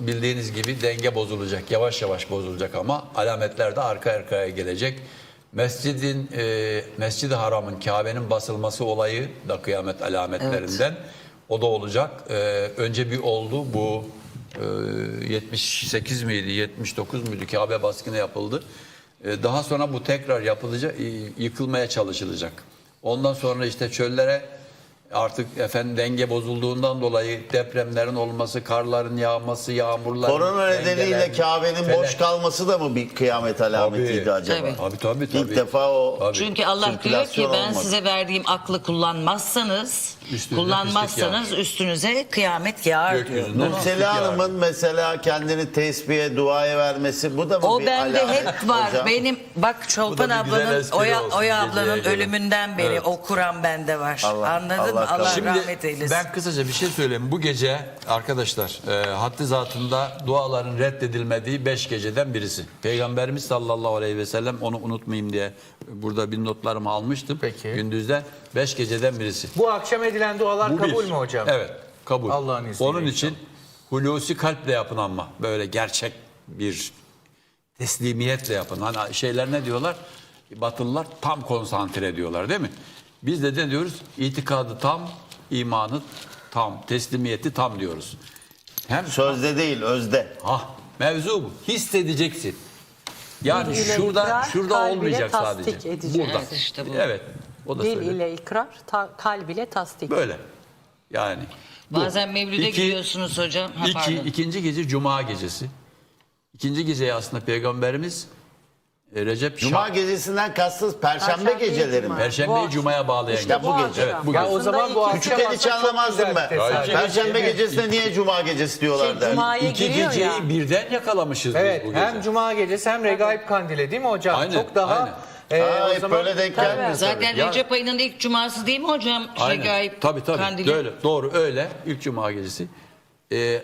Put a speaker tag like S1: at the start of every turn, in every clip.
S1: bildiğiniz gibi denge bozulacak. Yavaş yavaş bozulacak ama alametler de arka arkaya gelecek. Mescidin e, Mescid-i Haram'ın Kabe'nin basılması olayı da kıyamet alametlerinden. O da olacak. E, önce bir oldu bu e, 78 miydi 79 muydu Kabe baskını yapıldı. E, daha sonra bu tekrar yapılacak, yıkılmaya çalışılacak. Ondan sonra işte çöllere artık efendim denge bozulduğundan dolayı depremlerin olması, karların yağması, yağmurların
S2: Korona nedeniyle Kabe'nin boş kalması da mı bir kıyamet alametiydi
S1: Tabii.
S2: acaba?
S3: Tabii.
S1: Tabii tabii tabii.
S2: İlk defa o
S1: Tabii.
S3: Çünkü Allah diyor ki ben
S2: olmadı.
S3: size verdiğim aklı kullanmazsanız
S1: Üstünüze
S3: kullanmazsanız
S1: pislik
S3: üstünüze kıyamet yağar diyor.
S1: Gökyüzünden pislik yağar.
S2: Hanım'ın mesela kendini tesbihe, duaya vermesi bu da mı
S3: O
S2: bir
S3: bende
S2: alamet
S3: hep var.
S2: hocam?
S3: Benim bak Çolpan
S1: Bu da bir güzel
S3: ablanın
S1: espri
S3: Oya,
S1: olsun
S3: Oya
S1: geceye
S3: ablanın
S1: göre.
S3: ölümünden beri
S1: Evet.
S3: o Kur'an bende var.
S2: Allah-
S3: Anladın
S2: Allah?
S3: Allah
S1: Şimdi
S3: rahmet eylesin.
S1: ben kısaca bir şey söyleyeyim. Bu gece arkadaşlar e, haddi zatında duaların reddedilmediği beş geceden birisi. Peygamberimiz sallallahu aleyhi ve sellem onu unutmayayım diye burada bir notlarımı almıştım.
S4: Peki.
S1: Gündüzden beş geceden birisi.
S4: Bu akşam edilen dualar
S1: Bu
S4: kabul
S1: bir.
S4: mü hocam?
S1: Evet kabul.
S4: Allah'ın izniyle
S1: Onun için hulusi kalple yapın ama böyle gerçek bir teslimiyetle yapın. Hani şeyler ne diyorlar? Batılılar tam konsantre diyorlar değil mi? Biz de ne diyoruz? İtikadı tam, imanı tam, teslimiyeti tam diyoruz. Hem
S2: Sözde değil, özde.
S1: ha mevzu bu. Hissedeceksin. Yani
S5: Dil ile
S1: şurada
S5: ikrar,
S1: şurada olmayacak
S5: tasdik
S1: sadece.
S5: edeceksin.
S1: Burada.
S3: Evet, işte bu.
S1: Evet. O da
S5: Dil
S1: söyledi.
S5: ile ikrar, ta, kalb ile tasdik.
S1: Böyle. Yani. bu.
S3: Bazen Mevlid'e
S1: İki-
S3: gidiyorsunuz hocam. Ha,
S1: İki,
S3: pardon.
S1: ikinci gece Cuma gecesi. İkinci gece aslında Peygamberimiz e, Recep
S2: Cuma
S1: Şah-
S2: gecesinden kastınız perşembe
S5: Perşembe,
S2: geceleri mi?
S5: Cuma.
S1: Perşembeyi
S5: Bu
S1: Cuma'ya bağlayan
S2: İşte
S1: gece.
S2: bu gece.
S1: Evet, bu
S4: Ya
S1: gece.
S4: o zaman bu akşam
S2: Küçükken hiç anlamazdım ben. Perşembe gecesine niye Cuma gecesi diyorlar
S5: Şey,
S2: der.
S5: Cuma'ya
S1: İki
S5: giriyor
S1: geceyi
S5: ya.
S1: birden yakalamışız
S4: Evet
S1: biz bu gece.
S4: hem Cuma gecesi hem Regaib Kandili değil mi hocam?
S1: Aynen,
S4: Çok daha
S1: aynen.
S4: e,
S2: Aa,
S4: o
S2: hep
S4: zaman
S2: böyle denk gelmiyor tabii.
S3: Zaten
S1: Ya-
S3: Recep ayının ilk cuması değil mi hocam?
S1: Aynen.
S3: Regaib
S1: Tabii tabii.
S3: Kandili.
S1: Öyle, doğru öyle. İlk Cuma gecesi. Ee,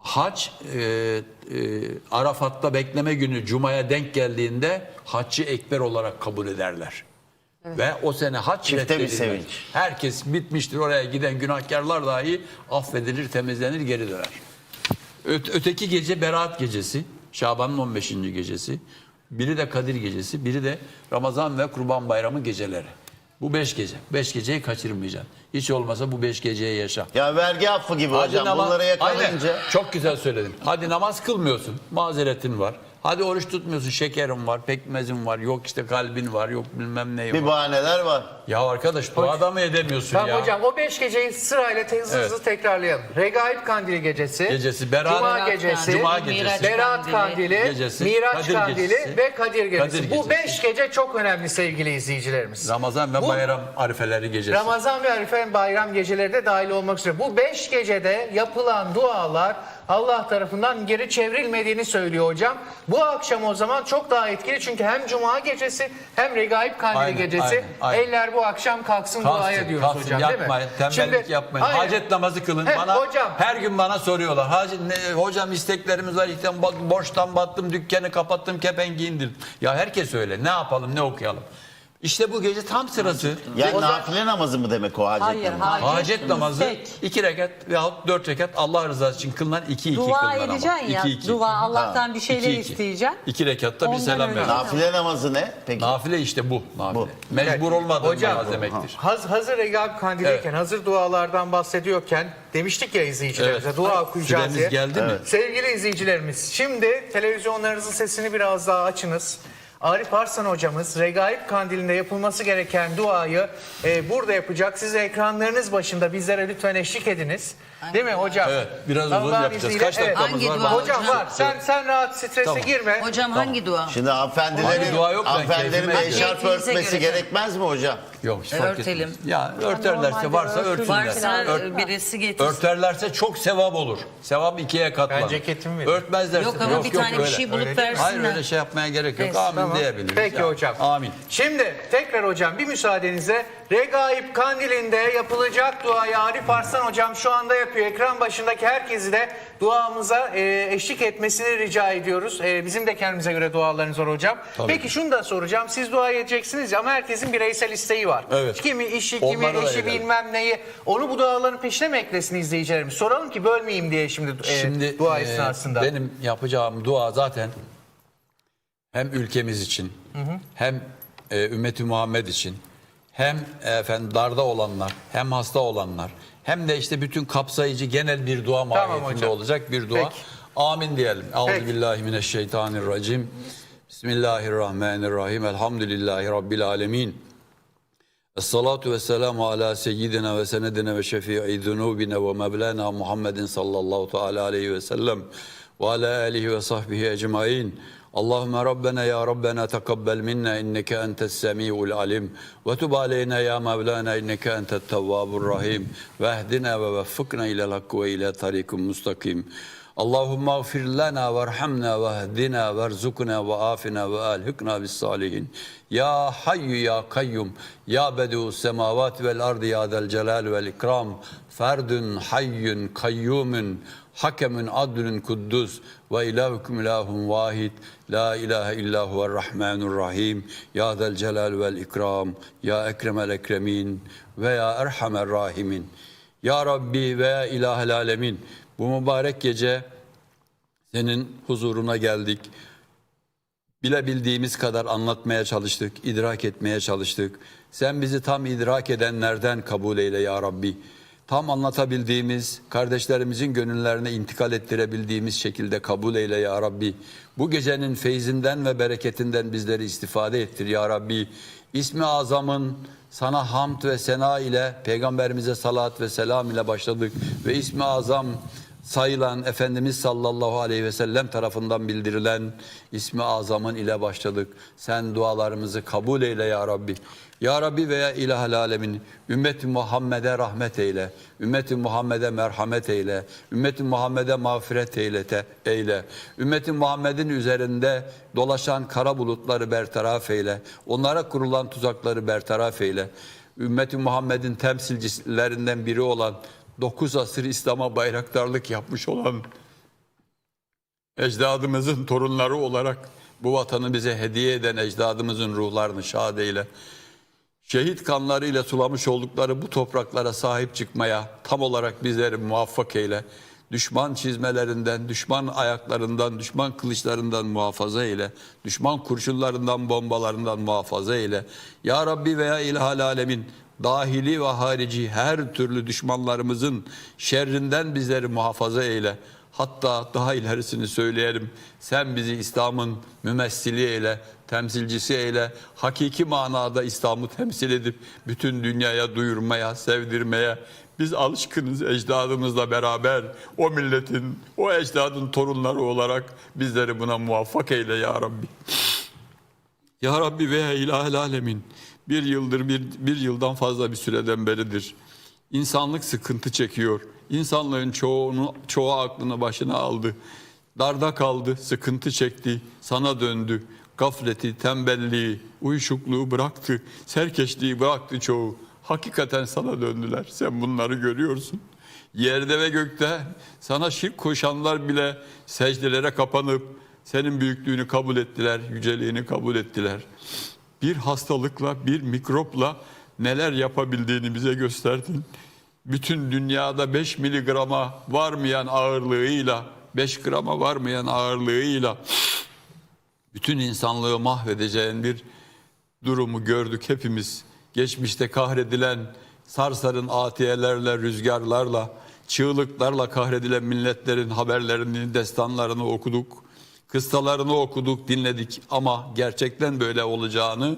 S1: hac e, e, Arafat'ta bekleme günü Cuma'ya denk geldiğinde Haccı Ekber olarak kabul ederler. Ve o sene hac
S2: Çifte bir sevinç.
S1: Herkes bitmiştir oraya giden günahkarlar dahi affedilir, temizlenir, geri döner. Öte- öteki gece Berat gecesi, Şaban'ın 15. gecesi. Biri de Kadir gecesi, biri de Ramazan ve Kurban Bayramı geceleri. Bu beş gece. Beş geceyi kaçırmayacaksın. Hiç olmasa bu beş geceye yaşa.
S2: Ya vergi affı gibi hocam
S1: namaz-
S2: bunları yakalayınca.
S1: Aynen. Çok güzel söyledin. Hadi namaz kılmıyorsun. Mazeretin var. Hadi oruç tutmuyorsun. Şekerin var, pekmezin var. Yok işte kalbin var. Yok bilmem neyin
S2: Bir
S1: var.
S2: bahaneler var.
S1: Ya arkadaş dua mı edemiyorsun
S4: Tamam
S1: ya?
S4: hocam o beş geceyi sırayla te- hızlı
S1: Evet.
S4: hızlı tekrarlayalım. Regaib Kandili gecesi,
S1: Gecesi, Berat-
S4: Cuma
S3: Berat
S4: gecesi,
S3: Kandili,
S1: Cuma
S3: Miraç
S1: gecesi.
S4: Berat Kandili,
S1: Gecesi,
S4: Miraç
S1: Kadir
S4: Kandili
S1: gecesi,
S4: ve Kadir gecesi.
S1: Kadir
S4: Bu
S1: gecesi.
S4: beş gece çok önemli sevgili izleyicilerimiz.
S1: Ramazan ve
S4: Bu-
S1: bayram arifeleri gecesi.
S4: Ramazan ve Arife bayram geceleri de dahil olmak üzere. Bu beş gecede yapılan dualar Allah tarafından geri çevrilmediğini söylüyor hocam. Bu akşam o zaman çok daha etkili çünkü hem Cuma gecesi hem Regaib Kandili
S1: Aynen,
S4: gecesi.
S1: aynen, aynen.
S4: Eller bu akşam kalksın, duaya
S1: Kalsın,
S4: diyoruz
S1: kalsın,
S4: hocam
S1: yapmayın,
S4: değil mi?
S1: Tembellik
S4: Şimdi-
S1: yapmayın.
S4: Aynen.
S1: Hacet namazı kılın.
S4: Heh,
S1: bana
S4: hocam.
S1: her gün bana soruyorlar. Hacet, ne, hocam isteklerimiz var. İşte borçtan battım, dükkanı kapattım, kepengi indirdim. Ya herkes öyle. Ne yapalım, ne okuyalım? İşte bu gece tam sırası.
S2: Ya
S4: O zaman-
S2: nafile namazı mı demek o hacet
S5: Hayır,
S2: namazı?
S5: hayır.
S1: Hacet namazı
S5: istek.
S1: iki rekat veyahut dört rekat Allah rızası için kılınan iki iki
S5: Dua
S1: kılınan ama.
S5: edeceksin ya.
S1: İki, iki.
S5: Dua Allah'tan bir şeyler
S1: İki, iki.
S5: isteyeceksin.
S1: İki rekatta bir selam vereceksin.
S2: Nafile namazı ne? Peki.
S1: Nafile işte bu. Nafile.
S2: Bu.
S1: Mecbur
S4: Evet.
S1: olmadığın
S4: Hocam,
S1: namaz demektir.
S4: Haz, hazır Regaib Kandili'yken, hazır dualardan bahsediyorken demiştik ya izleyicilerimize
S1: Evet.
S4: dua okuyacağız diye.
S1: geldi mi?
S4: Sevgili izleyicilerimiz, şimdi televizyonlarınızın sesini biraz daha açınız. Arif Arslan hocamız Regaib Kandili'nde yapılması gereken duayı e, burada yapacak. Siz ekranlarınız başında bizlere lütfen eşlik ediniz. Değil mi hocam?
S1: Evet, biraz uzun
S4: Allah'ın
S1: yapacağız.
S4: izniyle-
S1: Kaç dakikamız
S3: Hangi
S1: var?
S3: dua?
S4: Hocam var. Sen sen rahat strese
S1: Tamam.
S4: girme.
S3: Hocam hangi dua?
S2: Şimdi hanımefendilerin,
S1: dua yok, ben
S2: hanımefendilerin
S1: keyfime
S3: Keyfinize
S2: örtmesi
S3: göre.
S2: gerekmez mi hocam?
S1: Yok hiç fark
S3: örtelim.
S1: etmez. Ya örterlerse
S5: normalde
S1: varsa
S5: örtülür.
S1: örtsünler.
S3: Varsa
S1: Ört-
S3: e, birisi getirsin.
S1: örterlerse çok sevap olur. Sevap ikiye katlanır.
S4: Ben ceketimi vereyim.
S1: Örtmezlerse
S3: Yok ama bir tane bir
S1: öyle.
S3: şey bulup
S4: Öyle değil mi?
S3: versinler.
S1: Hayır öyle şey yapmaya gerek yok.
S3: Neyse,
S1: Amin
S4: Tamam.
S1: diyebiliriz.
S4: Peki
S1: ya.
S4: hocam.
S1: Amin.
S4: Şimdi tekrar hocam bir müsaadenizle Regaip Kandili'nde yapılacak duayı Arif Arslan hocam şu anda yapıyor. Ekran başındaki herkesi de duamıza e, eşlik etmesini rica ediyoruz. E, bizim de kendimize göre dualarınız var hocam. Peki şunu da soracağım. Siz dua edeceksiniz ama herkesin bireysel isteği var.
S1: Evet.
S4: Kimi işi, kimi
S1: Onları da
S4: eşi bilmem neyi. Onu bu duaların peşine mi eklesin izleyicilerimiz? Soralım ki bölmeyeyim diye şimdi, e,
S1: Şimdi
S4: dua
S1: e,
S4: esnasında.
S1: benim yapacağım dua zaten hem ülkemiz için hem e, ümmeti Muhammed için hem efendim darda olanlar hem hasta olanlar hem de işte bütün kapsayıcı genel bir dua mahiyetinde
S4: hocam.
S1: olacak bir dua.
S4: Peki.
S1: Amin diyelim. Euzubillahimineşşeytanirracim. Bismillahirrahmanirrahim. Elhamdülillahi Rabbil alemin. Esselatu ve selamu ala seyyidina ve senedina ve şefii zunubina ve mevlana Muhammedin sallallahu teala aleyhi ve sellem ve ala alihi ve sahbihi ecmain. اللهم ربنا يا ربنا تقبل منا إنك أنت السميع العليم. وتب علينا يا مولانا إنك أنت التواب الرحيم. واهدنا ووفقنا إلى الحق وإلى طريق مستقيم. Allahümme gfir lana verhamna ve ehdina verzukna ve afina ve alhikna bis salihin. Ya hayyu ya kayyum ya bedi'u semavati vel ardı ya del celal vel ikram. Ferdun hayyun kayyumun hakemun adlun kuddus. Ve ilahukum ilahun vahid. La ilahe illa huvel rahmanur rahim. Ya del celal vel ikram. Ya ekremel ekremin. Ve ya erhamer rahimin. Ya Rabbi ve ya ilahel alemin bu mübarek gece senin huzuruna geldik. Bilebildiğimiz kadar anlatmaya çalıştık, idrak etmeye çalıştık. Sen bizi tam idrak edenlerden kabul eyle ya Rabbi. Tam anlatabildiğimiz, kardeşlerimizin gönüllerine intikal ettirebildiğimiz şekilde kabul eyle ya Rabbi. Bu gecenin feyzinden ve bereketinden bizleri istifade ettir ya Rabbi. İsmi azamın sana hamd ve sena ile peygamberimize salat ve selam ile başladık ve ismi azam sayılan Efendimiz sallallahu aleyhi ve sellem tarafından bildirilen ismi azamın ile başladık. Sen dualarımızı kabul eyle ya Rabbi. Ya Rabbi veya ilahel alemin ümmeti Muhammed'e rahmet eyle. Ümmeti Muhammed'e merhamet eyle. Ümmeti Muhammed'e mağfiret eylete, eyle. Ümmeti Muhammed'in üzerinde dolaşan kara bulutları bertaraf eyle. Onlara kurulan tuzakları bertaraf eyle. Ümmeti Muhammed'in temsilcilerinden biri olan 9 asır İslam'a bayraktarlık yapmış olan ecdadımızın torunları olarak bu vatanı bize hediye eden ecdadımızın ruhlarını şad eyle. Şehit kanlarıyla sulamış oldukları bu topraklara sahip çıkmaya tam olarak bizleri muvaffak eyle. Düşman çizmelerinden, düşman ayaklarından, düşman kılıçlarından muhafaza eyle. Düşman kurşunlarından, bombalarından muhafaza eyle. Ya Rabbi veya ilahal alemin dahili ve harici her türlü düşmanlarımızın şerrinden bizleri muhafaza eyle. Hatta daha ilerisini söyleyelim. Sen bizi İslam'ın mümessili eyle, temsilcisi eyle. Hakiki manada İslam'ı temsil edip bütün dünyaya duyurmaya, sevdirmeye. Biz alışkınız ecdadımızla beraber o milletin, o ecdadın torunları olarak bizleri buna muvaffak eyle ya Rabbi. Ya Rabbi ve ilahel alemin bir yıldır bir, bir yıldan fazla bir süreden beridir. İnsanlık sıkıntı çekiyor. İnsanlığın çoğunu, çoğu aklını başına aldı. Darda kaldı, sıkıntı çekti, sana döndü. Gafleti, tembelliği, uyuşukluğu bıraktı, serkeşliği bıraktı çoğu. Hakikaten sana döndüler. Sen bunları görüyorsun. Yerde ve gökte sana şirk koşanlar bile secdelere kapanıp senin büyüklüğünü kabul ettiler, yüceliğini kabul ettiler. Bir hastalıkla, bir mikropla neler yapabildiğini bize gösterdin. Bütün dünyada 5 miligrama varmayan ağırlığıyla, 5 grama varmayan ağırlığıyla bütün insanlığı mahvedeceğin bir durumu gördük hepimiz. Geçmişte kahredilen sarsarın atiyelerle, rüzgarlarla, çığlıklarla kahredilen milletlerin haberlerini, destanlarını okuduk. Kıssalarını okuduk, dinledik ama gerçekten böyle olacağını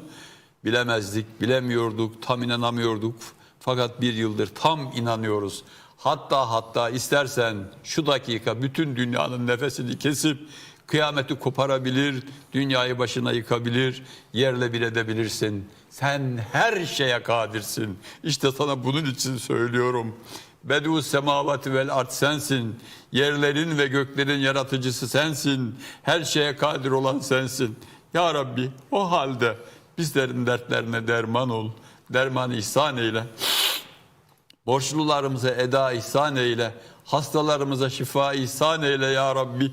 S1: bilemezdik, bilemiyorduk, tam inanamıyorduk. Fakat bir yıldır tam inanıyoruz. Hatta hatta istersen şu dakika bütün dünyanın nefesini kesip kıyameti koparabilir, dünyayı başına yıkabilir, yerle bir edebilirsin. Sen her şeye kadirsin. İşte sana bunun için söylüyorum. Bedu semavati vel art sensin. Yerlerin ve göklerin yaratıcısı sensin. Her şeye kadir olan sensin. Ya Rabbi o halde bizlerin dertlerine derman ol. dermanı ihsan eyle. Borçlularımıza eda ihsan eyle. Hastalarımıza şifa ihsan eyle ya Rabbi.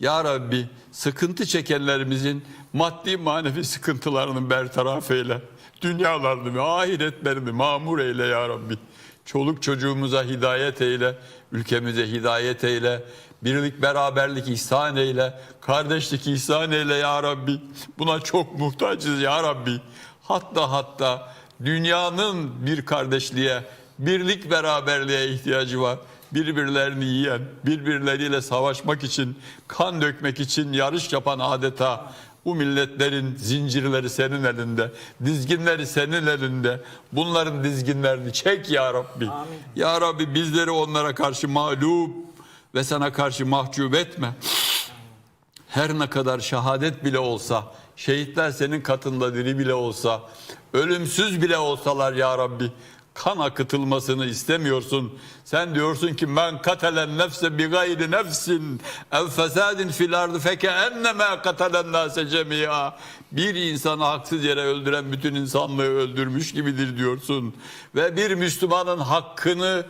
S1: Ya Rabbi sıkıntı çekenlerimizin maddi manevi sıkıntılarını bertaraf eyle. Dünyalarını ve ahiretlerini mamur eyle ya Rabbi. Çoluk çocuğumuza hidayet eyle. Ülkemize hidayet eyle. Birlik beraberlik ihsan eyle. Kardeşlik ihsan eyle ya Rabbi. Buna çok muhtacız ya Rabbi. Hatta hatta dünyanın bir kardeşliğe, birlik beraberliğe ihtiyacı var. Birbirlerini yiyen, birbirleriyle savaşmak için, kan dökmek için yarış yapan adeta bu milletlerin zincirleri senin elinde, dizginleri senin elinde. Bunların dizginlerini çek ya Rabbi. Ya Rabbi bizleri onlara karşı mağlup ve sana karşı mahcup etme. Her ne kadar şehadet bile olsa, şehitler senin katında diri bile olsa, ölümsüz bile olsalar ya Rabbi, kan akıtılmasını istemiyorsun. Sen diyorsun ki men katelen nefse bi gayri nefsin ev fesadin fil ardı feke enneme katelen nase cemia. Bir insanı haksız yere öldüren bütün insanlığı öldürmüş gibidir diyorsun. Ve bir Müslümanın hakkını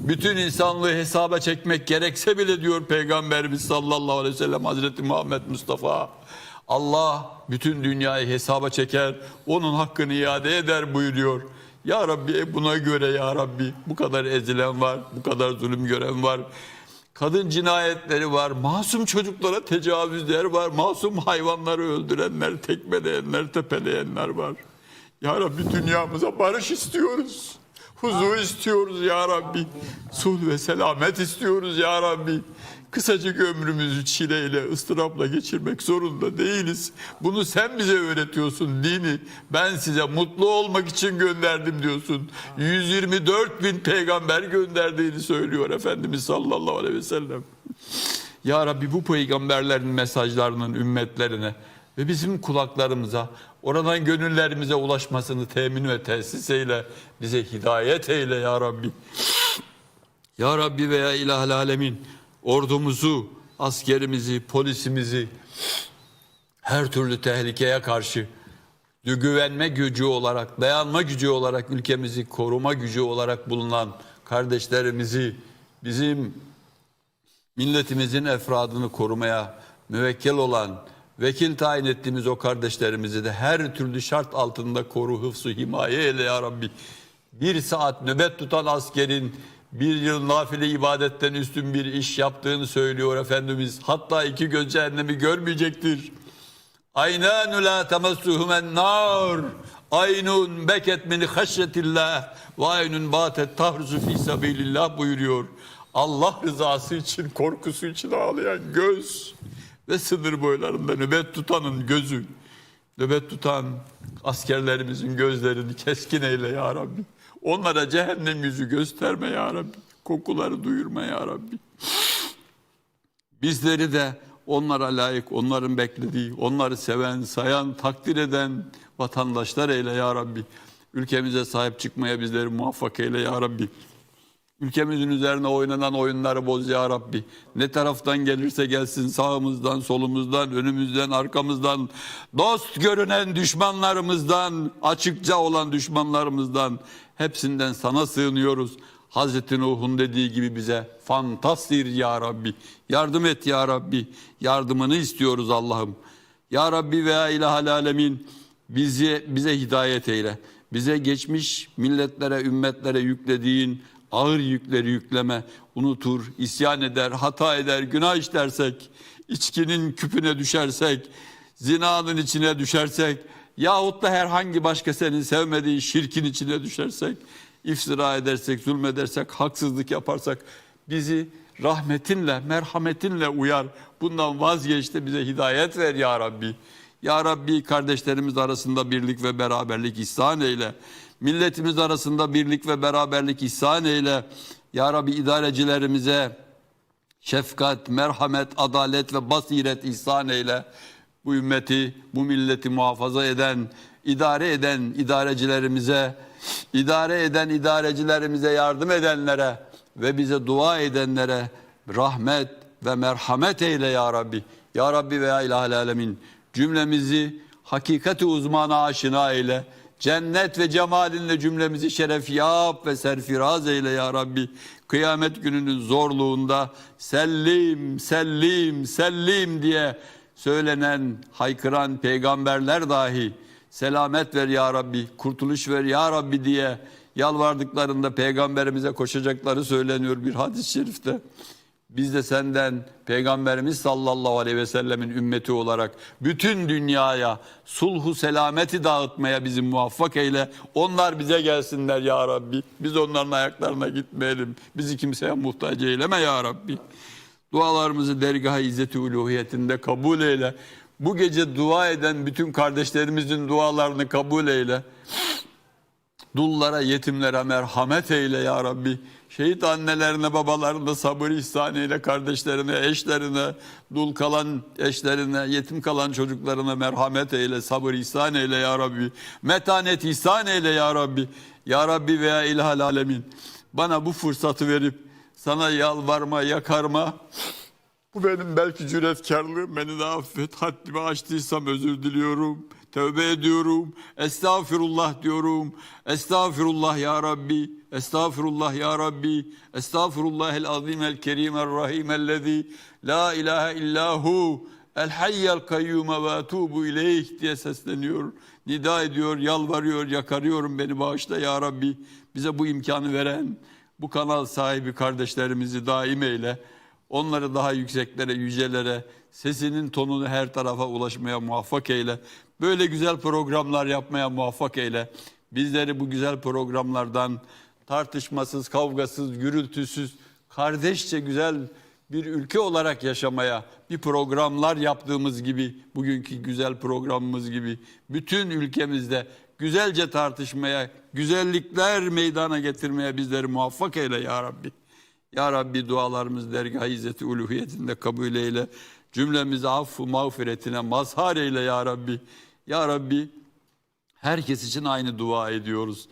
S1: bütün insanlığı hesaba çekmek gerekse bile diyor Peygamberimiz sallallahu aleyhi ve sellem Hazreti Muhammed Mustafa. Allah bütün dünyayı hesaba çeker, onun hakkını iade eder buyuruyor. Ya Rabbi e buna göre ya Rabbi bu kadar ezilen var, bu kadar zulüm gören var. Kadın cinayetleri var, masum çocuklara tecavüzler var, masum hayvanları öldürenler, tekmeleyenler, tepeleyenler var. Ya Rabbi dünyamıza barış istiyoruz. Huzur istiyoruz ya Rabbi. Sulh ve selamet istiyoruz ya Rabbi. Kısacık ömrümüzü çileyle, ıstırapla geçirmek zorunda değiliz. Bunu sen bize öğretiyorsun dini. Ben size mutlu olmak için gönderdim diyorsun. 124 bin peygamber gönderdiğini söylüyor Efendimiz sallallahu aleyhi ve sellem. Ya Rabbi bu peygamberlerin mesajlarının ümmetlerine ve bizim kulaklarımıza, oradan gönüllerimize ulaşmasını temin ve tesis eyle. Bize hidayet eyle ya Rabbi. Ya Rabbi veya İlahel Alemin ordumuzu, askerimizi, polisimizi her türlü tehlikeye karşı güvenme gücü olarak, dayanma gücü olarak ülkemizi koruma gücü olarak bulunan kardeşlerimizi bizim milletimizin efradını korumaya müvekkel olan vekil tayin ettiğimiz o kardeşlerimizi de her türlü şart altında koru, hıfzı, himaye eyle ya Rabbi. Bir saat nöbet tutan askerin bir yıl nafile ibadetten üstün bir iş yaptığını söylüyor Efendimiz. Hatta iki göz cehennemi görmeyecektir. Aynânu la temassuhumen nar. Aynun beket min haşyetillah ve aynun batet tahruzu fi sabilillah buyuruyor. Allah rızası için, korkusu için ağlayan göz ve sınır boylarında nöbet tutanın gözü. Nöbet tutan askerlerimizin gözlerini keskin eyle ya Rabbi. Onlara cehennem yüzü gösterme ya Rabbi. Kokuları duyurma ya Rabbi. Bizleri de onlara layık, onların beklediği, onları seven, sayan, takdir eden vatandaşlar eyle ya Rabbi. Ülkemize sahip çıkmaya bizleri muvaffak eyle ya Rabbi. Ülkemizin üzerine oynanan oyunları boz ya Rabbi. Ne taraftan gelirse gelsin sağımızdan, solumuzdan, önümüzden, arkamızdan, dost görünen düşmanlarımızdan, açıkça olan düşmanlarımızdan hepsinden sana sığınıyoruz. Hazreti Nuh'un dediği gibi bize fantastir ya Rabbi. Yardım et ya Rabbi. Yardımını istiyoruz Allah'ım. Ya Rabbi veya ilahal alemin bizi, bize hidayet eyle. Bize geçmiş milletlere, ümmetlere yüklediğin ağır yükleri yükleme, unutur, isyan eder, hata eder, günah işlersek, içkinin küpüne düşersek, zinanın içine düşersek, yahut da herhangi başka senin sevmediğin şirkin içine düşersek, iftira edersek, zulmedersek, haksızlık yaparsak, bizi rahmetinle, merhametinle uyar. Bundan vazgeç de bize hidayet ver ya Rabbi. Ya Rabbi kardeşlerimiz arasında birlik ve beraberlik ihsan eyle. Milletimiz arasında birlik ve beraberlik ihsan eyle. Ya Rabbi idarecilerimize şefkat, merhamet, adalet ve basiret ihsan eyle. Bu ümmeti, bu milleti muhafaza eden, idare eden idarecilerimize, idare eden idarecilerimize yardım edenlere ve bize dua edenlere rahmet ve merhamet eyle ya Rabbi. Ya Rabbi veya ilahel alemin cümlemizi hakikati uzmana aşina eyle. Cennet ve cemalinle cümlemizi şeref yap ve serfiraz eyle ya Rabbi. Kıyamet gününün zorluğunda sellim, sellim, sellim diye söylenen, haykıran peygamberler dahi selamet ver ya Rabbi, kurtuluş ver ya Rabbi diye yalvardıklarında peygamberimize koşacakları söyleniyor bir hadis-i şerifte. Biz de senden Peygamberimiz sallallahu aleyhi ve sellemin ümmeti olarak bütün dünyaya sulhu selameti dağıtmaya bizi muvaffak eyle. Onlar bize gelsinler ya Rabbi. Biz onların ayaklarına gitmeyelim. Bizi kimseye muhtaç eyleme ya Rabbi. Dualarımızı dergah-ı izzeti uluhiyetinde kabul eyle. Bu gece dua eden bütün kardeşlerimizin dualarını kabul eyle. Dullara, yetimlere merhamet eyle ya Rabbi. Şehit annelerine, babalarına sabır ihsan eyle, kardeşlerine, eşlerine, dul kalan eşlerine, yetim kalan çocuklarına merhamet eyle, sabır ihsan eyle ya Rabbi. Metanet ihsan eyle ya Rabbi. Ya Rabbi veya ilhal alemin. Bana bu fırsatı verip sana yalvarma, yakarma, bu benim belki cüretkarlığım. Beni de affet. Haddimi aştıysam özür diliyorum. Tövbe ediyorum. Estağfirullah diyorum. Estağfirullah ya Rabbi. Estağfirullah ya Rabbi. Estağfirullah el azim el kerim el rahim ellezî la ilahe illahu el hayyel kayyume ve etubu ileyh diye sesleniyor. Nida ediyor, yalvarıyor, yakarıyorum beni bağışla ya Rabbi. Bize bu imkanı veren, bu kanal sahibi kardeşlerimizi daim eyle. Onları daha yükseklere, yücelere, sesinin tonunu her tarafa ulaşmaya muvaffak eyle. Böyle güzel programlar yapmaya muvaffak eyle. Bizleri bu güzel programlardan tartışmasız, kavgasız, gürültüsüz, kardeşçe güzel bir ülke olarak yaşamaya, bir programlar yaptığımız gibi, bugünkü güzel programımız gibi, bütün ülkemizde güzelce tartışmaya, güzellikler meydana getirmeye bizleri muvaffak eyle ya Rabbi. Ya Rabbi dualarımız dergah-ı izzeti uluhiyetinde kabul eyle. Cümlemizi affı mağfiretine mazhar eyle ya Rabbi. Ya Rabbi herkes için aynı dua ediyoruz.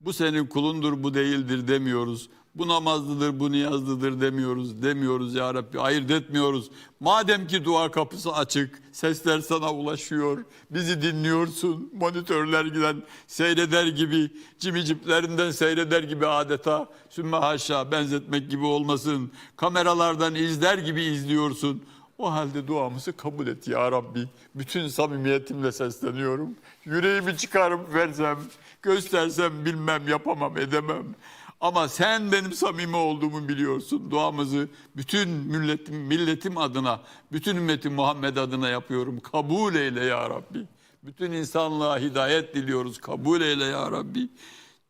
S1: Bu senin kulundur bu değildir demiyoruz. Bu namazlıdır bu niyazlıdır demiyoruz. Demiyoruz ya Rabbi ayırt etmiyoruz. Madem ki dua kapısı açık sesler sana ulaşıyor. Bizi dinliyorsun. Monitörler giden seyreder gibi cimiciplerinden seyreder gibi adeta. Sümme haşa benzetmek gibi olmasın. Kameralardan izler gibi izliyorsun. O halde duamızı kabul et ya Rabbi. Bütün samimiyetimle sesleniyorum. Yüreğimi çıkarıp versem, göstersem bilmem, yapamam, edemem. Ama sen benim samimi olduğumu biliyorsun. Duamızı bütün milletim, milletim adına, bütün ümmetim Muhammed adına yapıyorum. Kabul eyle ya Rabbi. Bütün insanlığa hidayet diliyoruz. Kabul eyle ya Rabbi.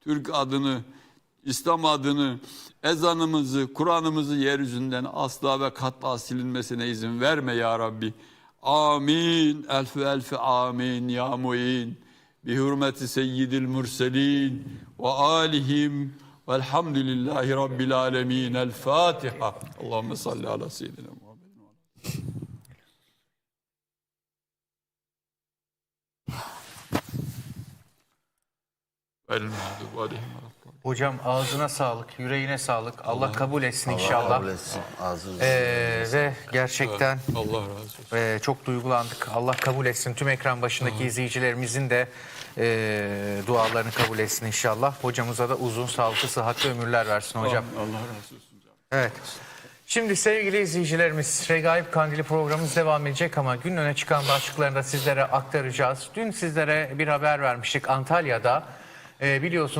S1: Türk adını, İslam adını, ezanımızı, Kur'an'ımızı yeryüzünden asla ve katla silinmesine izin verme ya Rabbi. Amin. Elfi elfi amin ya muin. Bi hürmeti seyyidil mürselin ve alihim velhamdülillahi rabbil alemin. El Fatiha. Allahümme salli ala seyyidina Muhammed.
S4: Hocam ağzına sağlık, yüreğine sağlık. Allah kabul etsin
S2: Allah
S4: inşallah.
S2: kabul etsin. Ağzınızı
S4: Ee, ve gerçekten
S1: Allah razı olsun.
S4: Ee, çok duygulandık. Allah kabul etsin. Tüm ekran başındaki izleyicilerimizin de e, dualarını kabul etsin inşallah. Hocamıza da uzun sağlıklı, sıhhatli ömürler versin hocam.
S1: Allah razı olsun.
S4: Evet. Şimdi sevgili izleyicilerimiz, Regaip Kandili programımız devam edecek ama gün öne çıkan başlıklarını da sizlere aktaracağız. Dün sizlere bir haber vermiştik Antalya'da. E, biliyorsunuz